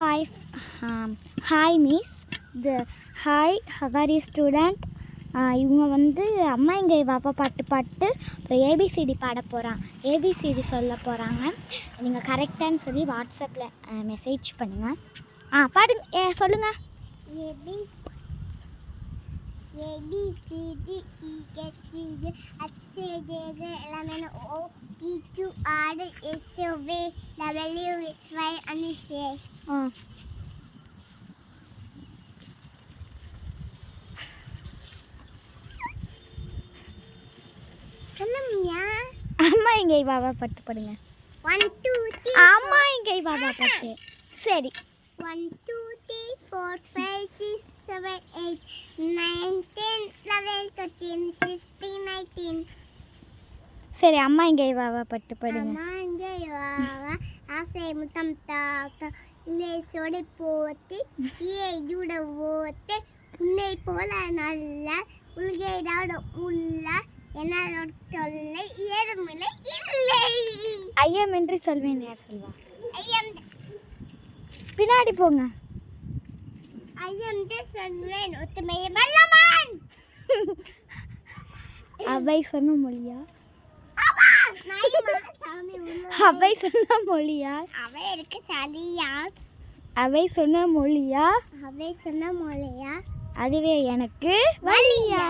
Hi, um, hi miss. The hi, how are you student? இவங்க வந்து அம்மா இங்கே பாப்பா பாட்டு பாட்டு அப்புறம் ஏபிசிடி பாட போகிறாங்க ஏபிசிடி சொல்ல போகிறாங்க நீங்கள் கரெக்டானு சொல்லி வாட்ஸ்அப்பில் மெசேஜ் பண்ணுங்கள் ஆ பாடுங்க ஏ சொல்லுங்கள் A B C D O P Q R S U V W X Y and Z. ஆ சொல்லுங்க அம்மா இங்கே வாப்பா பாட்டு பாடுங்க. ஒன் டூ த்ரீ அம்மா இங்கே வாப்பா பாட்டு. சரி. One two three four five six seven eight nine ten eleven thirteen sixteen nineteen சரி அம்மா இங்கே வாப்பா பாட்டு பாடுங்க. அம்மாங்கேவாவா ஆசை முத்தம் தாக்க இல்லை சொடை போத்து ஈயை ஜூட ஓத்து உன்னை போல நல்ல உள்கைடாட உள்ள என்னோட தொல்லை ஏறுமில்லை இல்லை. ஐயம் என்று சொல்வேன் யார் சொல்வா? ஐயம் பின்னாடி போங்க. ஐயம் சொல்வேன் ஒத்துமையை வல்லமான் அவை சொன்ன மொழியா அவா நாயமா சாமி உள்ள அவை சொன்ன மொழியா? அவ இருக்க சரியா? அவை சொன்ன மொழியா? அவை சொன்ன மொழியா? அதுவே எனக்கு வழியா